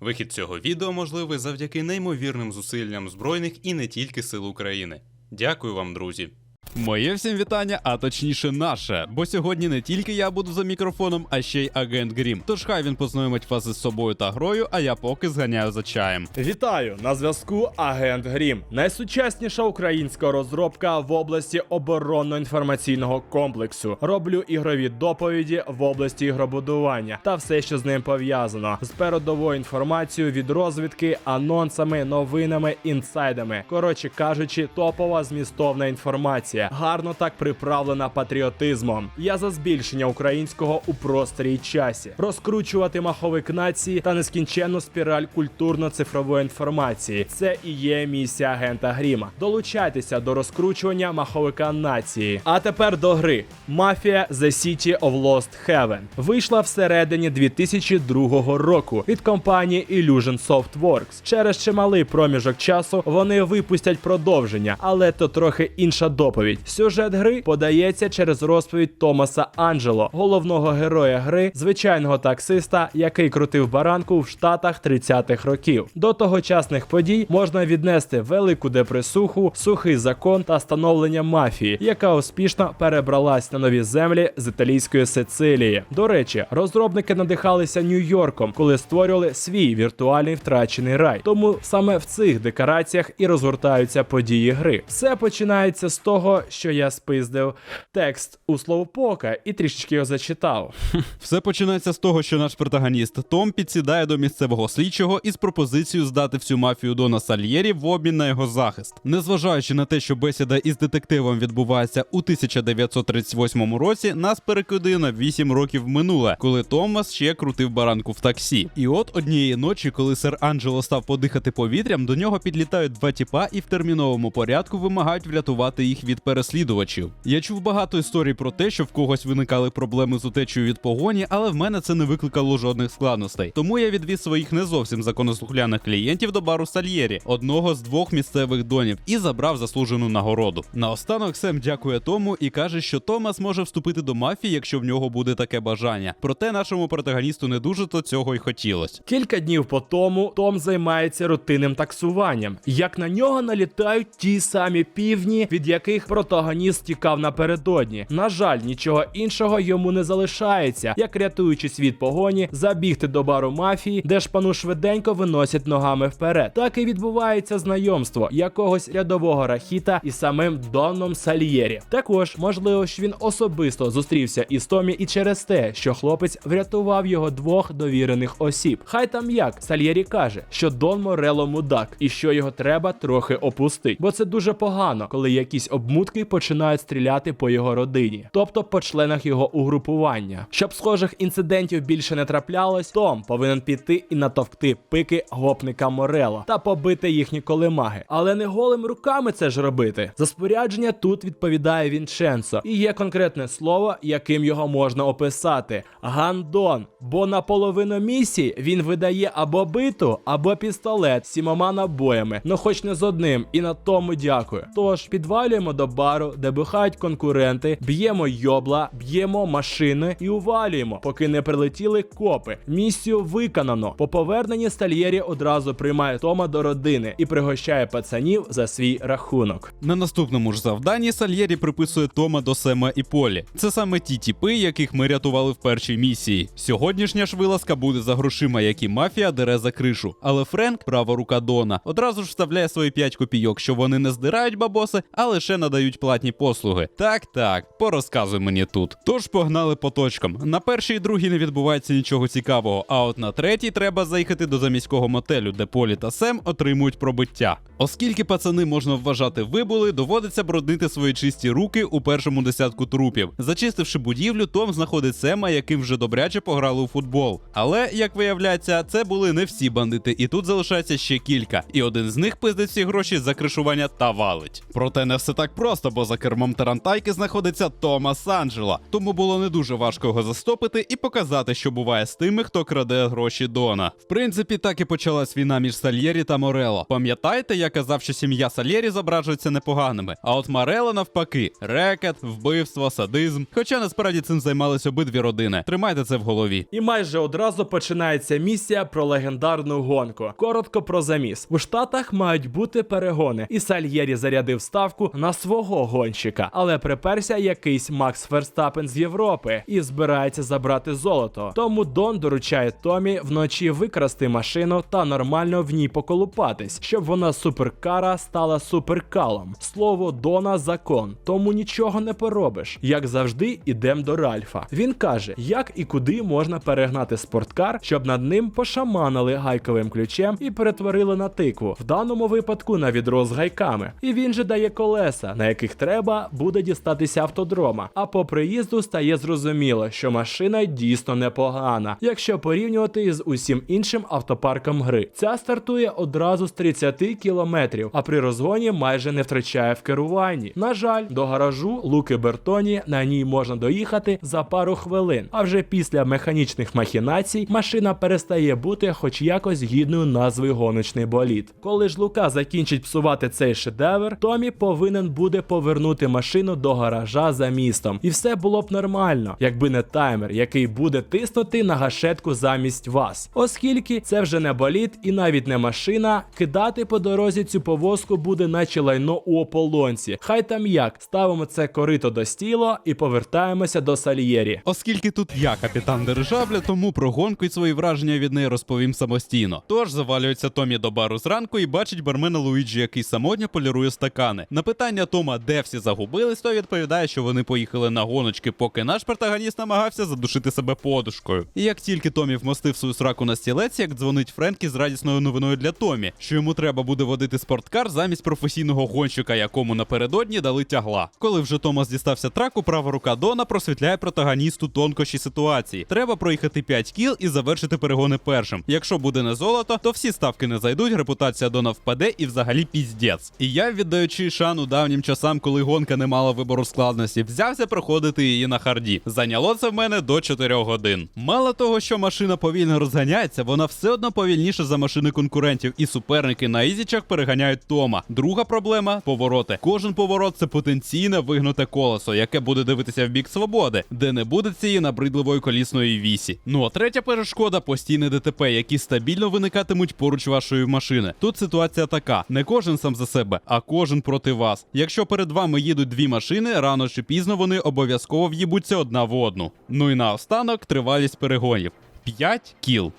Вихід цього відео можливий завдяки неймовірним зусиллям збройних і не тільки сил України. Дякую вам, друзі. Моє всім вітання, а точніше наше. Бо сьогодні не тільки я буду за мікрофоном, а ще й агент Грім. Тож хай він познайомить вас із собою та грою, а я поки зганяю за чаєм. Вітаю на зв'язку Агент Грім, найсучасніша українська розробка в області оборонно-інформаційного комплексу. Роблю ігрові доповіді в області ігробудування та все, що з ним пов'язано, з передовою інформацією від розвідки, анонсами, новинами, інсайдами. Коротше кажучи, топова змістовна інформація, гарно так приправлена патріотизмом. Я за збільшення українського у просторі часі, розкручувати маховик нації та нескінченну спіраль культурно-цифрової інформації. Це і є місія агента Гріма. Долучайтеся до розкручування маховика нації. А тепер до гри. Мафія The City of Lost Heaven вийшла всередині 2002 року від компанії Illusion Softworks. Через чималий проміжок часу вони випустять продовження, але то трохи інша доповідь. Сюжет гри подається через розповідь Томаса Анджело, головного героя гри, звичайного таксиста, який крутив баранку в Штатах 30-х років. До тогочасних подій можна віднести велику депресуху, сухий закон та становлення мафії, яка успішно перебралась на нові землі з італійської Сицилії. До речі, розробники надихалися Нью-Йорком, коли створювали свій віртуальний втрачений рай. Тому саме в цих декораціях і розгортаються події гри. Все починається з того, що я спиздив текст у словопока і трішечки його зачитав. Все починається з того, що наш протагоніст Том підсідає до місцевого слідчого із пропозицією здати всю мафію Дона Сальєрі в обмін на його захист. Незважаючи на те, що бесіда із детективом відбувається у 1938 році, нас перекидує на 8 років минуле, коли Томас ще крутив баранку в таксі. І от однієї ночі, коли сер Анджело став подихати повітрям, до нього підлітають два тіпа і в терміновому порядку вимагають врятувати їх від переслідувачів. Я чув багато історій про те, що в когось виникали проблеми з утечею від погоні, але в мене це не викликало жодних складностей. Тому я відвіз своїх не зовсім законослухляних клієнтів до бару Сальєрі, одного з двох місцевих донів, і забрав заслужену нагороду. Наостанок Сем дякує тому і каже, що Томас може вступити до мафії, якщо в нього буде таке бажання. Проте нашому протагоністу не дуже то цього й хотілось. Кілька днів по тому Том займається рутинним таксуванням. Як на нього налітають ті самі півні, від яких протагоніст тікав напередодні. На жаль, нічого іншого йому не залишається, як рятуючись від погоні, забігти до бару мафії, де шпану швиденько виносять ногами вперед. Так і відбувається знайомство якогось рядового рахіта із самим Доном Сальєрі. Також можливо, що він особисто зустрівся із Томі і через те, що хлопець врятував його двох довірених осіб. Хай там як Сальєрі каже, що Дон Морело мудак і що його треба трохи опустити, бо це дуже погано, коли якісь обмутки починають стріляти по його родині, тобто по членах його угрупування. Щоб схожих інцидентів більше не траплялось, Том повинен піти і натовкти пики гопника Морела та побити їхні колемаги. Але не голими руками це ж робити. За спорядження тут відповідає Вінченцо, і є конкретне слово, яким його можна описати: гандон. Бо на половину місії він видає або биту, або пістолет сімома набоями, ну хоч не з одним, і на тому дякую. Тож підвалюємо до бару, де бухають конкуренти, б'ємо йобла, б'ємо машини і увалюємо, поки не прилетіли копи. Місію виконано. По поверненні Стальєрі одразу приймає Тома до родини і пригощає пацанів за свій рахунок. На наступному ж завданні Сальєрі приписує Тома до Сема і Полі. Це саме ті тіпи, яких ми рятували в першій місії. Сьогоднішня ж вилазка буде за грошима, які мафія дере за кришу. Але Френк, права рука Дона, одразу ж вставляє свої 5 копійок, що вони не здирають бабоси, а лише надають платні послуги. Так, так, порозказуй мені тут. Тож погнали по точкам. На першій і другій не відбувається нічого цікавого, а от на третій треба заїхати до заміського мотелю, де Полі та Сем отримують пробиття. Оскільки пацани можна вважати вибули, доводиться бруднити свої чисті руки у першому десятку трупів. Зачистивши будівлю, Том знаходить Сема, яким вже добряче пограли у футбол. Але, як виявляється, це були не всі бандити, і тут залишається ще кілька. І один з них пиздить всі гроші за кришування та валить. Проте не все так просто. Просто, бо за кермом Тарантайки знаходиться Томас Анджела, тому було не дуже важко його застопити і показати, що буває з тими, хто краде гроші Дона. В принципі, так і почалась війна між Сальєрі та Морело. Пам'ятаєте, я казав, що сім'я Сальєрі зображується непоганими, а от Морело навпаки, рекет, вбивство, садизм. Хоча насправді цим займались обидві родини. Тримайте це в голові. І майже одразу починається місія про легендарну гонку. Коротко про заміс. У штатах мають бути перегони, і Сальєрі зарядив ставку на свого гонщика, але приперся якийсь Макс Ферстапен з Європи і збирається забрати золото. Тому Дон доручає Томі вночі викрасти машину та нормально в ній поколупатись, щоб вона суперкара стала суперкалом. Слово Дона закон, тому нічого не поробиш. Як завжди, ідем до Ральфа. Він каже, як і куди можна перегнати спорткар, щоб над ним пошаманили гайковим ключем і перетворили на тикву. В даному випадку на відро з гайками. І він же дає колеса, на яких треба буде дістатися автодрома. А по приїзду стає зрозуміло, що машина дійсно непогана, якщо порівнювати з усім іншим автопарком гри. Ця стартує одразу з 30 кілометрів, а при розгоні майже не втрачає в керуванні. На жаль, до гаражу Луки Бертоні на ній можна доїхати за пару хвилин. А вже після механічних махінацій машина перестає бути хоч якось гідною назви гоночний болід. Коли ж Лука закінчить псувати цей шедевр, Томі повинен буде повернути машину до гаража за містом. І все було б нормально, якби не таймер, який буде тиснути на гашетку замість вас. Оскільки це вже не болід і навіть не машина, кидати по дорозі цю повозку буде наче лайно у ополонці. Хай там як, ставимо це корито до стіло і повертаємося до сальєрі. Оскільки тут я капітан дирижабля, тому про гонку і свої враження від неї розповім самостійно. Тож завалюється Томі до бару зранку і бачить бармена Луїджі, який самотньо полірує стакани. На питання Тома, де всі загубились, той відповідає, що вони поїхали на гоночки, поки наш протагоніст намагався задушити себе подушкою. І як тільки Томі вмостив свою сраку на стілець, як дзвонить Френкі з радісною новиною для Томі, що йому треба буде водити спорткар замість професійного гонщика, якому напередодні дали тягла. Коли вже Томас дістався траку, права рука Дона просвітляє протагоністу тонкощі ситуації. Треба проїхати 5 кіл і завершити перегони першим. Якщо буде не золото, то всі ставки не зайдуть, репутація Дона впаде і взагалі піздець. І я, віддаючи шану давнім часам, коли гонка не мала вибору складності, взявся проходити її на харді. Зайняло це в мене до 4 годин. Мало того, що машина повільно розганяється, вона все одно повільніше за машини конкурентів, і суперники на ізічах переганяють Тома. Друга проблема повороти. Кожен поворот це потенційне вигнуте колесо, яке буде дивитися в бік свободи, де не буде цієї набридливої колісної вісі. Ну а третя перешкода постійне ДТП, які стабільно виникатимуть поруч вашої машини. Тут ситуація така: не кожен сам за себе, а кожен проти вас. Якщо перед вами їдуть дві машини, рано чи пізно вони обов'язково в'їбуться одна в одну. Ну і наостанок тривалість перегонів. 5 кіл.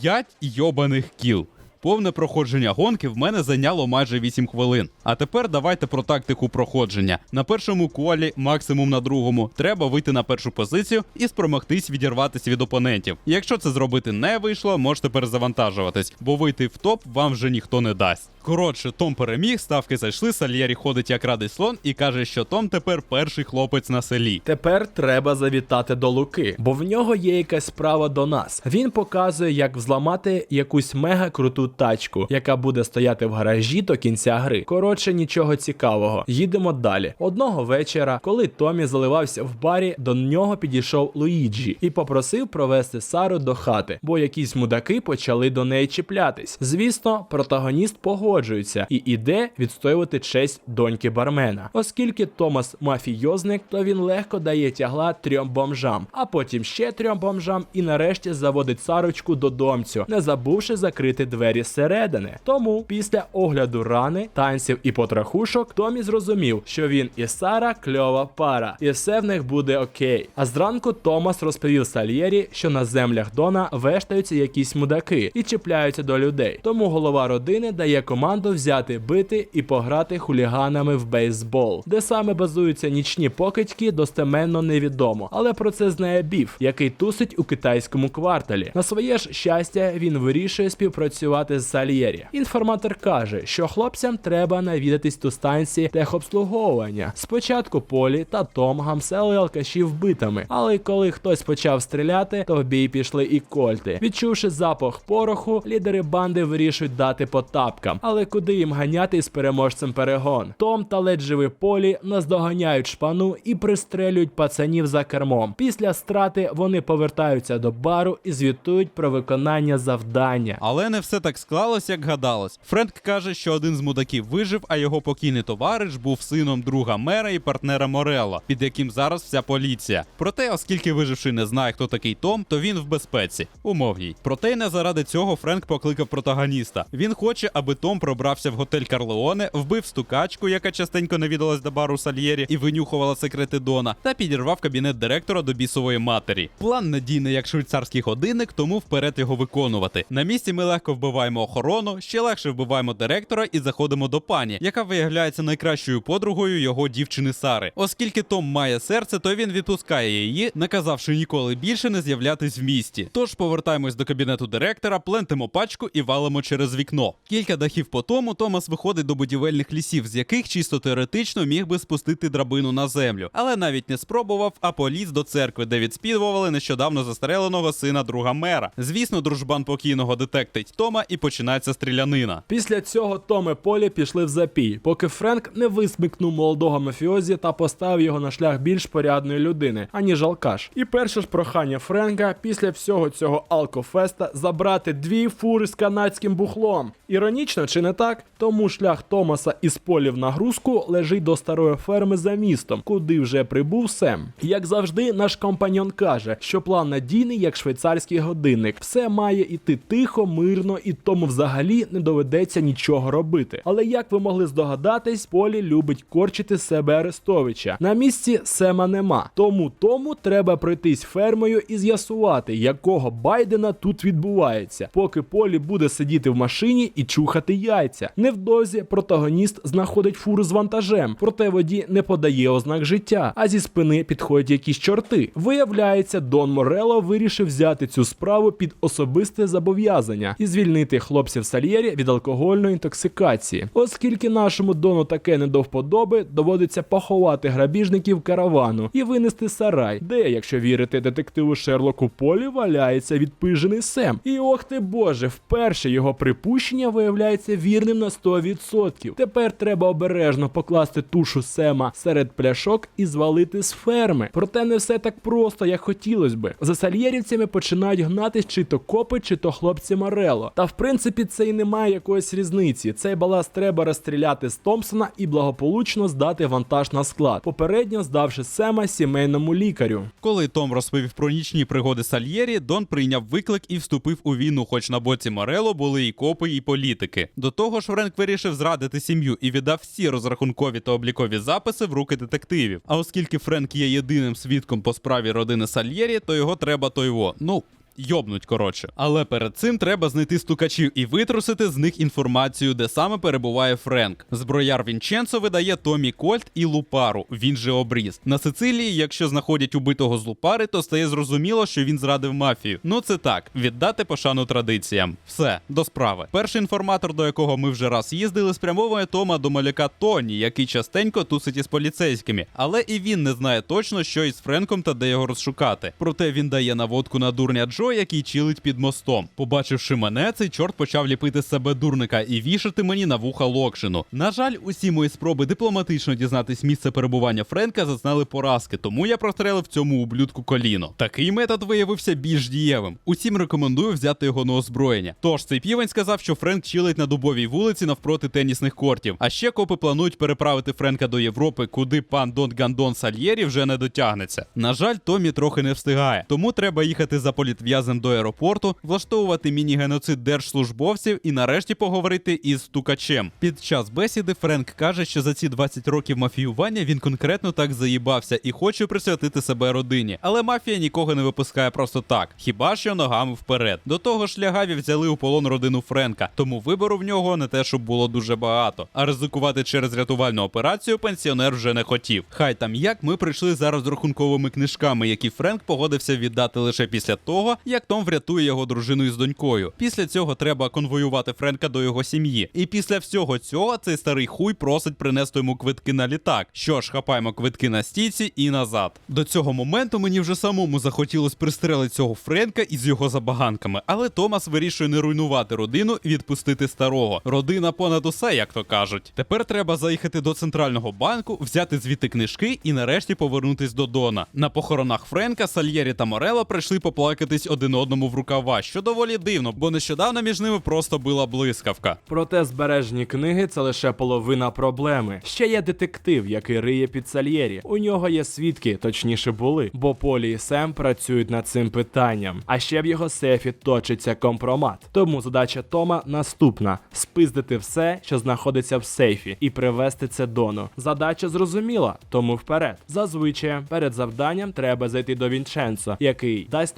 5 йобаних кіл. Повне проходження гонки в мене зайняло майже 8 хвилин. А тепер давайте про тактику проходження. На першому колі, максимум на другому, треба вийти на першу позицію і спромогтись відірватися від опонентів. Якщо це зробити не вийшло, можете перезавантажуватись, бо вийти в топ вам вже ніхто не дасть. Коротше, Том переміг, ставки зайшли, Сальєрі ходить як радий слон і каже, що Том тепер перший хлопець на селі. Тепер треба завітати до Луки, бо в нього є якась справа до нас. Він показує, як взламати якусь мега круту тачку, яка буде стояти в гаражі до кінця гри. Коротше, нічого цікавого. Їдемо далі. Одного вечора, коли Томі заливався в барі, до нього підійшов Луїджі і попросив провести Сару до хати, бо якісь мудаки почали до неї чіплятись. Звісно, протагоніст погоджується і іде відстоювати честь доньки бармена. Оскільки Томас мафійозник, то він легко дає тягла трьом бомжам, а потім ще трьом бомжам і нарешті заводить Сарочку додомцю, не забувши закрити двері зсередини. Тому після огляду рани, танців і потрахушок, Томі зрозумів, що він і Сара кльова пара, і все в них буде окей. А зранку Томас розповів Сальєрі, що на землях Дона вештаються якісь мудаки і чіпляються до людей. Тому голова родини дає команду взяти бити і пограти хуліганами в бейсбол, де саме базуються нічні покидьки, достеменно невідомо. Але про це знає Біф, який тусить у китайському кварталі. На своє ж щастя, він вирішує співпрацювати з Сальєрі. Інформатор каже, що хлопцям треба навідатись до станції техобслуговування. Спочатку Полі та Том гамсели алкашів битами, але коли хтось почав стріляти, то в бій пішли і кольти. Відчувши запах пороху, лідери банди вирішують дати по тапкам, але знали, куди їм ганяти з переможцем перегон. Том та ледь живий полі наздоганяють шпану і пристрелюють пацанів за кермом. Після страти вони повертаються до бару і звітують про виконання завдання. Але не все так склалось, як гадалось. Френк каже, що один з мудаків вижив, а його покійний товариш був сином друга мера і партнера Морелло, під яким зараз вся поліція. Проте, оскільки виживший не знає, хто такий Том, то він в безпеці. Умовній. Проте й не заради цього Френк покликав протагоніста. Він хоче, аби Том пробрався в готель Карлеоне, вбив стукачку, яка частенько навідалась до бару Сальєрі і винюхувала секрети Дона, та підірвав кабінет директора до бісової матері. План надійний як швейцарський годинник, тому вперед його виконувати. На місці ми легко вбиваємо охорону, ще легше вбиваємо директора і заходимо до пані, яка виявляється найкращою подругою його дівчини Сари. Оскільки Том має серце, то він відпускає її, наказавши ніколи більше не з'являтись в місті. Тож повертаємось до кабінету директора, плентимо пачку і валимо через вікно. Кілька дахів по тому Томас виходить до будівельних лісів, з яких чисто теоретично міг би спустити драбину на землю, але навіть не спробував, а поліз до церкви, де відспівували нещодавно застреленого сина друга мера. Звісно, дружбан покійного детектить Тома і починається стрілянина. Після цього Том Полі пішли в запій, поки Френк не висмикнув молодого мафіозі та поставив його на шлях більш порядної людини, аніж алкаш. І перше ж прохання Френка після всього цього алкофеста забрати дві фури з канадським бухлом. Іронічно чи не так? Тому шлях Томаса із полі в нагрузку лежить до старої ферми за містом, куди вже прибув Сем. Як завжди, наш компаньон каже, що план надійний, як швейцарський годинник. Все має іти тихо, мирно, і тому взагалі не доведеться нічого робити. Але як ви могли здогадатись, полі любить корчити себе Арестовича. На місці Сема нема. Тому тому треба пройтись фермою і з'ясувати, якого Байдена тут відбувається, поки полі буде сидіти в машині і чухати яйця. Невдовзі протагоніст знаходить фуру з вантажем, проте воді не подає ознак життя, а зі спини підходять якісь чорти. Виявляється, Дон Морело вирішив взяти цю справу під особисте зобов'язання і звільнити хлопців Сальєрі від алкогольної інтоксикації. Оскільки нашому Дону таке не до вподоби, доводиться поховати грабіжників каравану і винести сарай, де, якщо вірити детективу Шерлоку Полі, валяється відпижений Сем. І ох ти боже, вперше його припущення виявляється вірним на 100%. Тепер треба обережно покласти тушу Сема серед пляшок і звалити з ферми. Проте не все так просто, як хотілося би. За сальєрівцями починають гнатись чи то копи, чи то хлопці Морело. Та в принципі це і немає якоїсь різниці. Цей баласт треба розстріляти з Томпсона і благополучно здати вантаж на склад, попередньо здавши Сема сімейному лікарю. Коли Том розповів про нічні пригоди Сальєрі, Дон прийняв виклик і вступив у війну, хоч на боці Морело були і копи, і політики. До того ж, Френк вирішив зрадити сім'ю і віддав всі розрахункові та облікові записи в руки детективів. А оскільки Френк є єдиним свідком по справі родини Сальєрі, то його треба той во. Ну. Йобнуть коротше, але перед цим треба знайти стукачів і витрусити з них інформацію, де саме перебуває Френк. Зброяр Вінченцо видає Томі Кольт і Лупару. Він же обріз. На Сицилії, якщо знаходять убитого з Лупари, то стає зрозуміло, що він зрадив мафію. Ну це так, віддати пошану традиціям. Все до справи. Перший інформатор, до якого ми вже раз їздили, спрямовує Тома до маляка Тоні, який частенько тусить із поліцейськими. Але і він не знає точно, що із Френком та де його розшукати. Проте він дає наводку на дурня Джо, який чилить під мостом. Побачивши мене, цей чорт почав ліпити з себе дурника і вішати мені на вуха локшину. На жаль, усі мої спроби дипломатично дізнатись місце перебування Френка зазнали поразки, тому я прострелив цьому ублюдку коліно. Такий метод виявився більш дієвим. Усім рекомендую взяти його на озброєння. Тож цей півень сказав, що Френк чилить на дубовій вулиці навпроти тенісних кортів. А ще копи планують переправити Френка до Європи, куди пан Дон Гандон Сальєрі вже не дотягнеться. На жаль, Томі трохи не встигає, тому треба їхати за політв'язем до аеропорту, влаштовувати міні-геноцид держслужбовців і нарешті поговорити із стукачем. Під час бесіди Френк каже, що за ці 20 років мафіювання він конкретно так заїбався і хоче присвятити себе родині. Але мафія нікого не випускає просто так, хіба що ногами вперед. До того ж, лягаві взяли у полон родину Френка, тому вибору в нього не те, щоб було дуже багато. А ризикувати через рятувальну операцію пенсіонер вже не хотів. Хай там як ми прийшли зараз з рахунковими книжками, які Френк погодився віддати лише після того, як Том врятує його дружину із донькою. Після цього треба конвоювати Френка до його сім'ї. І після всього цього цей старий хуй просить принести йому квитки на літак. Що ж, хапаємо квитки на стійці і назад. До цього моменту мені вже самому захотілось пристрелити цього Френка із його забаганками, але Томас вирішує не руйнувати родину і відпустити старого. Родина понад усе, як то кажуть. Тепер треба заїхати до центрального банку, взяти звідти книжки і нарешті повернутись до Дона. На похоронах Френка, Сальєрі та Морело прийшли поплакатись один одному в рукава, що доволі дивно, бо нещодавно між ними просто була блискавка. Проте збережені книги це лише половина проблеми. Ще є детектив, який риє під Сальєрі. У нього є свідки, точніше були, бо Полі і Сем працюють над цим питанням. А ще в його сейфі точиться компромат. Тому задача Тома наступна: спиздити все, що знаходиться в сейфі, і привести це дону. Задача зрозуміла, тому вперед. Зазвичай перед завданням треба зайти до Вінченцо, який дасть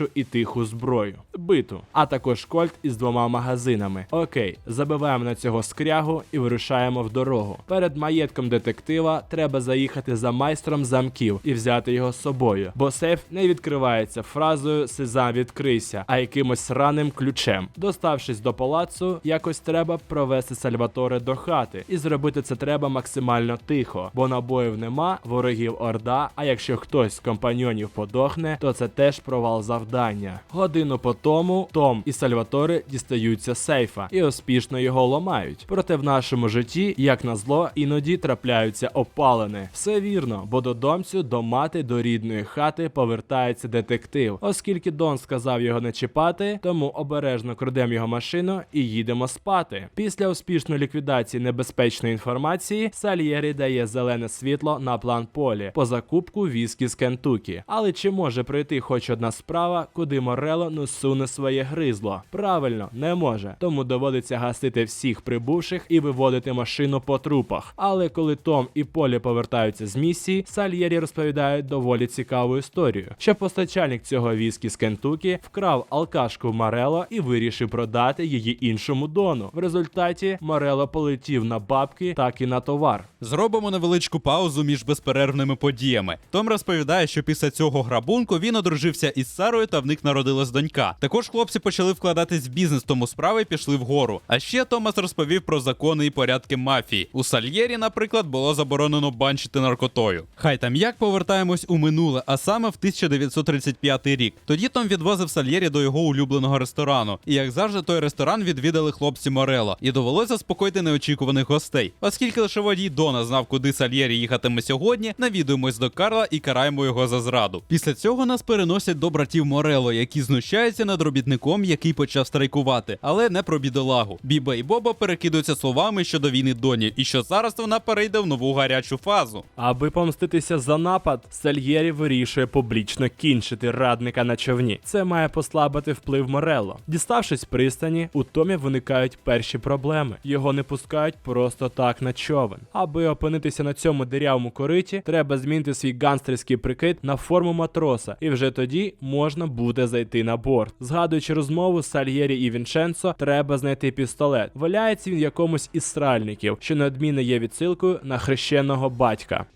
найефективнішу і тиху зброю биту, а також кольт із двома магазинами. Окей, забиваємо на цього скрягу і вирушаємо в дорогу. Перед маєтком детектива треба заїхати за майстром замків і взяти його з собою, бо сейф не відкривається фразою Сезам відкрийся, а якимось раним ключем. Доставшись до палацу, якось треба провести Сальваторе до хати, і зробити це треба максимально тихо, бо набоїв нема, ворогів орда. А якщо хтось з компаньйонів подохне, то це теж провал завдання. Годину по тому Том і Сальваторе дістаються сейфа і успішно його ламають. Проте в нашому житті, як назло, іноді трапляються опалини. Все вірно, бо додомцю до мати до рідної хати повертається детектив. Оскільки Дон сказав його не чіпати, тому обережно крадемо його машину і їдемо спати. Після успішної ліквідації небезпечної інформації Сальєрі дає зелене світло на план полі по закупку віскі з Кентукі. Але чи може пройти хоч одна справа, куди Морело не суне своє гризло? Правильно, не може. Тому доводиться гасити всіх прибувших і виводити машину по трупах. Але коли Том і Полі повертаються з місії, Сальєрі розповідає доволі цікаву історію, що постачальник цього віскі з Кентукі вкрав алкашку Морело і вирішив продати її іншому дону. В результаті Морело полетів на бабки, так і на товар. Зробимо невеличку паузу між безперервними подіями. Том розповідає, що після цього грабунку він одружився із Сарою та в них народилась донька. Також хлопці почали вкладатись в бізнес, тому справи пішли вгору. А ще Томас розповів про закони і порядки мафії. У Сальєрі, наприклад, було заборонено банчити наркотою. Хай там як повертаємось у минуле, а саме в 1935 рік. Тоді Том відвозив Сальєрі до його улюбленого ресторану. І як завжди, той ресторан відвідали хлопці Морело. І довелося заспокоїти неочікуваних гостей. Оскільки лише водій Дона знав, куди Сальєрі їхатиме сьогодні, навідуємось до Карла і караємо його за зраду. Після цього нас переносять до братів Морело, які знущаються над робітником, який почав страйкувати, але не про бідолагу. Біба і Боба перекидуються словами щодо війни Доні, і що зараз вона перейде в нову гарячу фазу. Аби помститися за напад, Сальєрі вирішує публічно кінчити радника на човні. Це має послабити вплив Морело. Діставшись пристані, у Томі виникають перші проблеми. Його не пускають просто так на човен. Аби опинитися на цьому дирявому кориті, треба змінити свій гангстерський прикид на форму матроса, і вже тоді можна буде зайти на борт. Згадуючи розмову з Сальєрі і Вінченцо, треба знайти пістолет. Валяється він якомусь із стральників, що неодмінно є відсилкою на хрещеного батька.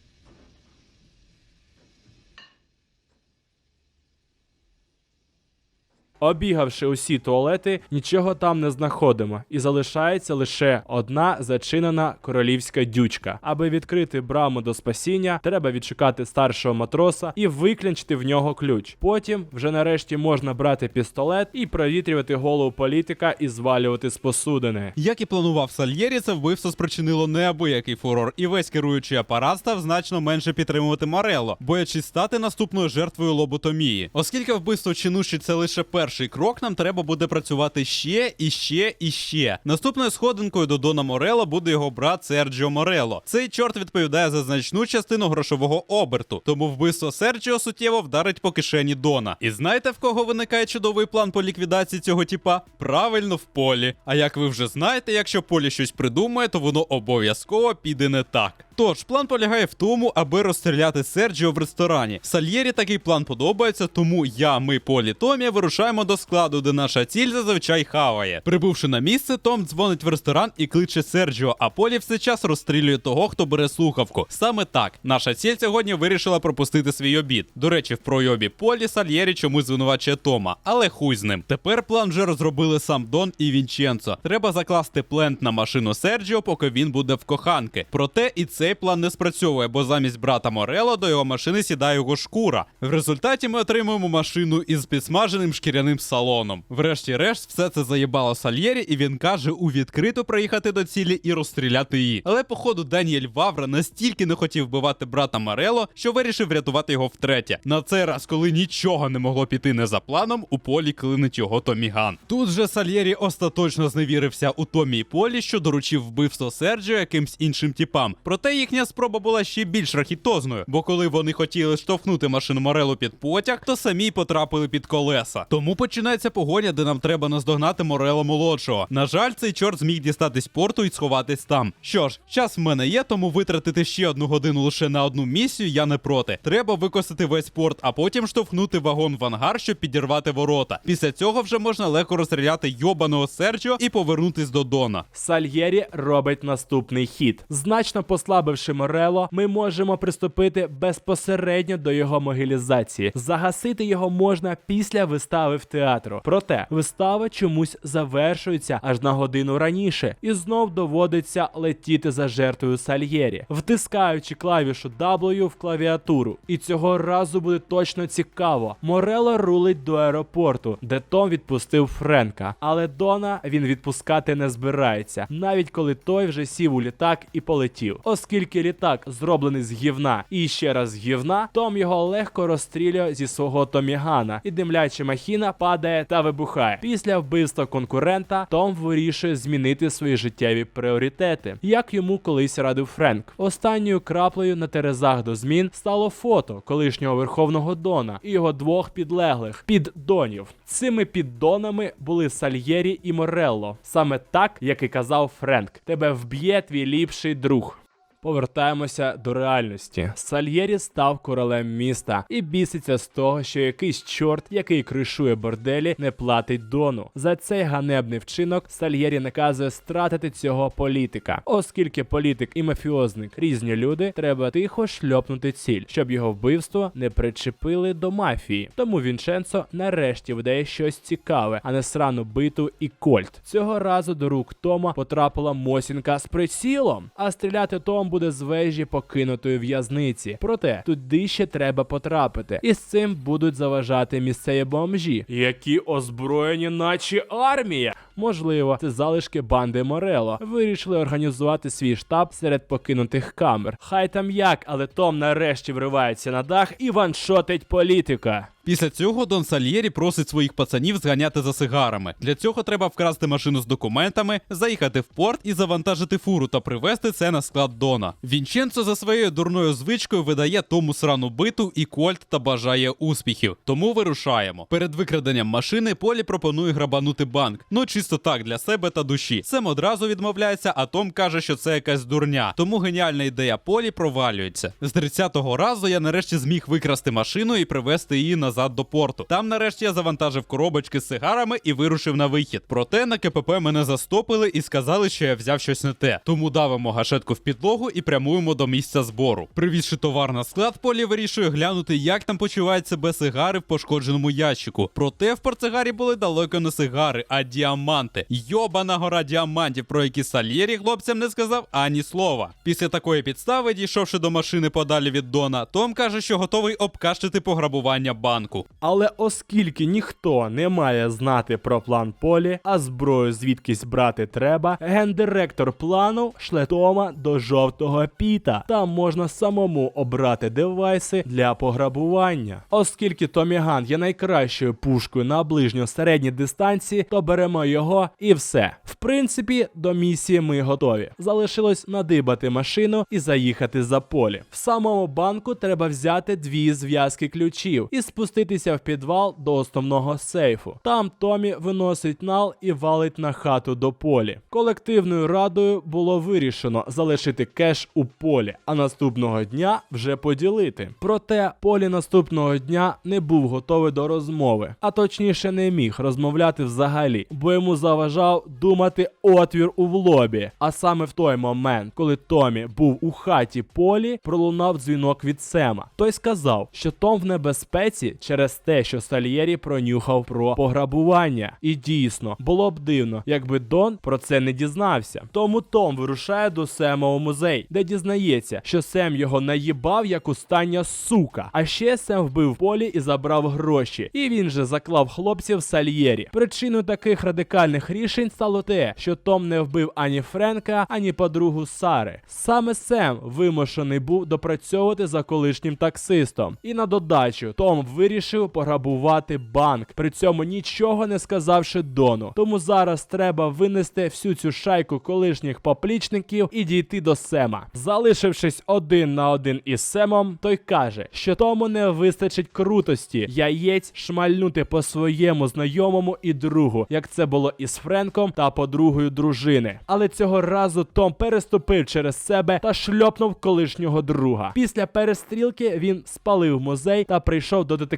Обігавши усі туалети, нічого там не знаходимо, і залишається лише одна зачинена королівська дючка. Аби відкрити браму до спасіння, треба відшукати старшого матроса і виклянчити в нього ключ. Потім вже нарешті можна брати пістолет і провітрювати голову політика і звалювати з посудини. Як і планував Сальєрі, це вбивство спричинило неабиякий фурор, і весь керуючий апарат став значно менше підтримувати Морелло, боячись стати наступною жертвою лоботомії. Оскільки вбивство чинуші це лише перший крок, нам треба буде працювати ще і ще і ще. Наступною сходинкою до Дона Морелло буде його брат Серджіо Морелло. Цей чорт відповідає за значну частину грошового оберту, тому вбивство Серджіо суттєво вдарить по кишені Дона. І знаєте, в кого виникає чудовий план по ліквідації цього типа? Правильно, в полі. А як ви вже знаєте, якщо полі щось придумає, то воно обов'язково піде не так. Тож, план полягає в тому, аби розстріляти Серджіо в ресторані. Сальєрі такий план подобається, тому я, ми, Полі Томі вирушаємо прямуємо до складу, де наша ціль зазвичай хаває. Прибувши на місце, Том дзвонить в ресторан і кличе Серджіо, а Полі все час розстрілює того, хто бере слухавку. Саме так наша ціль сьогодні вирішила пропустити свій обід. До речі, в пройобі Полі Сальєрі чомусь звинувачує Тома, але хуй з ним. Тепер план вже розробили сам Дон і Вінченцо. Треба закласти плент на машину Серджіо, поки він буде в коханки. Проте і цей план не спрацьовує, бо замість брата Морело до його машини сідає його шкура. В результаті ми отримуємо машину із підсмаженим шкіряним салоном. Врешті-решт, все це заїбало Сальєрі, і він каже у відкрито приїхати до цілі і розстріляти її. Але походу Даніель Вавра настільки не хотів вбивати брата Морело, що вирішив врятувати його втретє. На цей раз, коли нічого не могло піти не за планом, у полі клинить його Томіган. Тут же Сальєрі остаточно зневірився у Томі і Полі, що доручив вбивство Серджіо якимсь іншим типам. Проте їхня спроба була ще більш рахітозною, бо коли вони хотіли штовхнути машину Морело під потяг, то самі потрапили під колеса. Тому починається погоня, де нам треба наздогнати Морело молодшого. На жаль, цей чорт зміг дістатись порту і сховатись там. Що ж, час в мене є, тому витратити ще одну годину лише на одну місію я не проти. Треба викосити весь порт, а потім штовхнути вагон в ангар, щоб підірвати ворота. Після цього вже можна легко розстріляти йобаного Серджіо і повернутись до Дона. Сальєрі робить наступний хід. Значно послабивши Морело, ми можемо приступити безпосередньо до його могилізації. Загасити його можна після вистави в театру. Проте вистава чомусь завершується аж на годину раніше, і знов доводиться летіти за жертвою Сальєрі, втискаючи клавішу W в клавіатуру. І цього разу буде точно цікаво. Морело рулить до аеропорту, де Том відпустив Френка. Але Дона він відпускати не збирається, навіть коли той вже сів у літак і полетів. Оскільки літак зроблений з гівна і ще раз з гівна, Том його легко розстрілює зі свого Томігана, і димляча махіна падає та вибухає. Після вбивства конкурента Том вирішує змінити свої життєві пріоритети, як йому колись радив Френк. Останньою краплею на терезах до змін стало фото колишнього верховного Дона і його двох підлеглих піддонів. Цими піддонами були Сальєрі і Морелло. Саме так, як і казав Френк. Тебе вб'є твій ліпший друг. Повертаємося до реальності. Сальєрі став королем міста і біситься з того, що якийсь чорт, який кришує борделі, не платить дону. За цей ганебний вчинок Сальєрі наказує стратити цього політика. Оскільки політик і мафіозник різні люди, треба тихо шльопнути ціль, щоб його вбивство не причепили до мафії. Тому Вінченцо нарешті видає щось цікаве, а не срану биту і кольт. Цього разу до рук Тома потрапила Мосінка з прицілом, а стріляти Том буде з вежі покинутої в'язниці. Проте туди ще треба потрапити, і з цим будуть заважати місцеві бомжі, які озброєні, наче армія. Можливо, це залишки банди Морело. Вирішили організувати свій штаб серед покинутих камер. Хай там як, але Том нарешті вривається на дах і ваншотить політика. Після цього Дон Сальєрі просить своїх пацанів зганяти за сигарами. Для цього треба вкрасти машину з документами, заїхати в порт і завантажити фуру та привезти це на склад Дона. Вінченцо за своєю дурною звичкою видає тому срану биту і кольт та бажає успіхів. Тому вирушаємо. Перед викраденням машини Полі пропонує грабанути банк. Ну чисто так для себе та душі. Сем одразу відмовляється, а Том каже, що це якась дурня. Тому геніальна ідея Полі провалюється. З 30-го разу я нарешті зміг викрасти машину і привезти її назад до порту. Там нарешті я завантажив коробочки з сигарами і вирушив на вихід. Проте на КПП мене застопили і сказали, що я взяв щось не те. Тому давимо гашетку в підлогу і прямуємо до місця збору. Привізши товар на склад, Полі вирішує глянути, як там почувають себе сигари в пошкодженому ящику. Проте в портсигарі були далеко не сигари, а діаманти. Йобана гора діамантів, про які Сальєрі хлопцям не сказав ані слова. Після такої підстави, дійшовши до машини подалі від Дона, Том каже, що готовий обкашити пограбування банку. Але оскільки ніхто не має знати про план Полі, а зброю звідкись брати треба, гендиректор плану шле Тома до жовтого піта. Там можна самому обрати девайси для пограбування. Оскільки Томіган є найкращою пушкою на ближньо-середній дистанції, то беремо його і все. В принципі, до місії ми готові. Залишилось надибати машину і заїхати за полі. В самому банку треба взяти дві зв'язки ключів і спуститися в підвал до основного сейфу. Там Томі виносить нал і валить на хату до полі. Колективною радою було вирішено залишити кеш у полі, а наступного дня вже поділити. Проте полі наступного дня не був готовий до розмови, а точніше не міг розмовляти взагалі, бо йому заважав думати отвір у влобі. А саме в той момент, коли Томі був у хаті полі, пролунав дзвінок від Сема. Той сказав, що Том в небезпеці через те, що Сальєрі пронюхав про пограбування. І дійсно було б дивно, якби Дон про це не дізнався. Тому Том вирушає до Сема у музей, де дізнається, що Сем його наїбав як остання сука. А ще Сем вбив полі і забрав гроші. І він же заклав хлопців Сальєрі. Причиною таких радикальних рішень стало те, що Том не вбив ані Френка, ані подругу Сари. Саме Сем вимушений був допрацьовувати за колишнім таксистом. І на додачу Том вирішив пограбувати банк, при цьому нічого не сказавши Дону. Тому зараз треба винести всю цю шайку колишніх поплічників і дійти до Сема. Залишившись один на один із Семом, той каже, що тому не вистачить крутості яєць шмальнути по своєму знайомому і другу, як це було із Френком та подругою дружини. Але цього разу Том переступив через себе та шльопнув колишнього друга. Після перестрілки він спалив музей та прийшов до детектива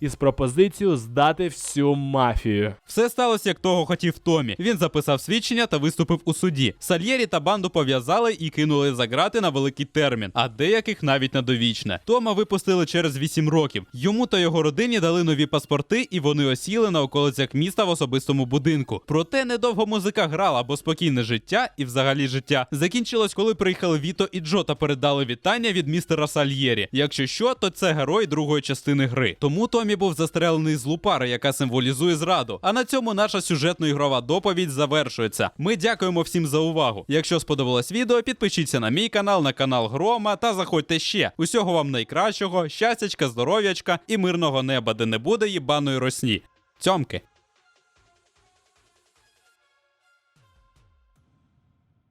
із пропозицією здати всю мафію. Все сталося, як того хотів Томі. Він записав свідчення та виступив у суді. Сальєрі та банду пов'язали і кинули за грати на великий термін, а деяких навіть на довічне. Тома випустили через 8 років. Йому та його родині дали нові паспорти, і вони осіли на околицях міста в особистому будинку. Проте недовго музика грала, бо спокійне життя і взагалі життя закінчилось, коли приїхали Віто і Джо та передали вітання від містера Сальєрі. Якщо що, то це герой другої частини гри. Тому Томі був застрелений з лупари, яка символізує зраду. А на цьому наша сюжетно-ігрова доповідь завершується. Ми дякуємо всім за увагу. Якщо сподобалось відео, підпишіться на мій канал, на канал Грома та заходьте ще. Усього вам найкращого, щастячка, здоров'ячка і мирного неба, де не буде їбаної росні. Цьомки.